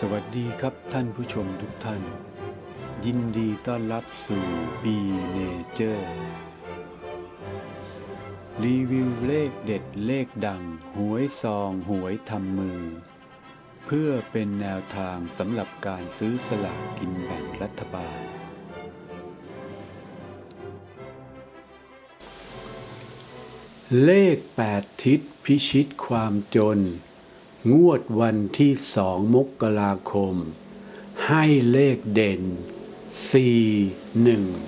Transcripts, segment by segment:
สวัสดีครับท่านผู้ชมทุกท่าน ยินดีต้อนรับสู่ B Nature รีวิวเลขเด็ดเลขดัง หวยซองหวยทำมือ เพื่อเป็นแนวทางสำหรับการซื้อสลากกินแบ่งรัฐบาล เลข 8 ทิศพิชิตความจน งวดวันที่สองมกราคม ให้เลขเด่น 4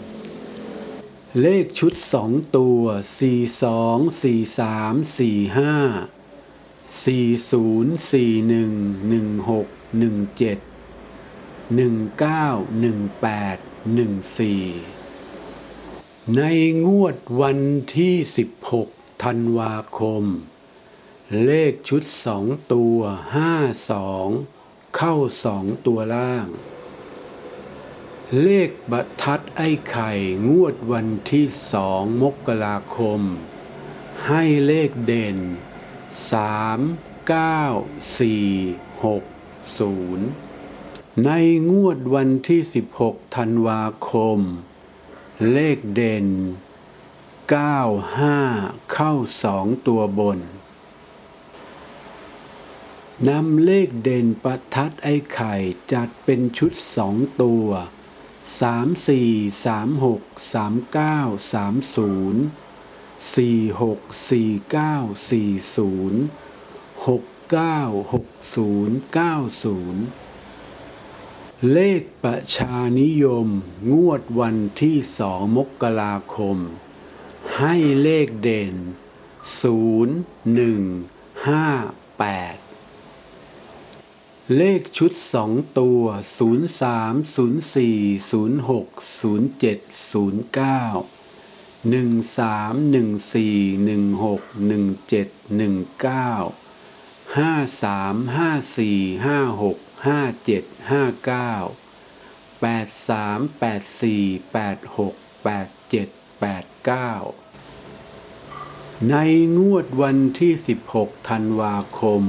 1 เลขชุดสองตัว 4 2 4 3 4 5 4 0 4 1 1 6 1 7 1 9 1 8 1 4 ในงวดวันที่ 16 ธันวาคม เลขชุดสองตัวห้าสองเข้าสองตัวล่าง เลขบัตรทัดไอ้ไข่งวดวันที่สองมกราคม ให้เลขเด่นสามเก้าสี่หกศูนย์ในงวดวันที่สิบหกธันวาคม เลขเด่นเก้าห้าเข้าสองตัวบน นำเลขเด่นประทัดไอ้ไข่จัดเป็นชุดสองตัว 3 4 3 6 3 9 3 0 4 6 4 9 4 0 6 9 6 0 9 0 เลขประชานิยมงวดวันที่สองมกราคม ให้เลขเด่น 0 1 5 8 เลขชุดสองตัว 03 04 06 07 09 13 14 16 17 19 53 54 56 57 59 83 84 86 87 89ในงวดวันที่16ธันวาคม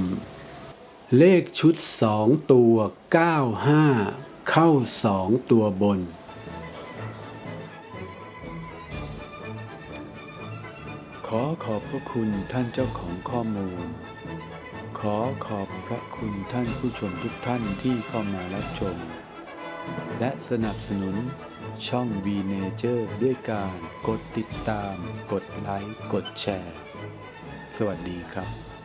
เลขชุดสองตัว 95 เข้าสองตัวบน ขอขอบพระคุณท่านเจ้าของข้อมูล ขอขอบพระคุณท่านผู้ชมทุกท่านที่เข้ามารับชม และสนับสนุนช่อง V Nature ด้วยการกดติดตาม กดไลค์ กดแชร์ สวัสดีครับ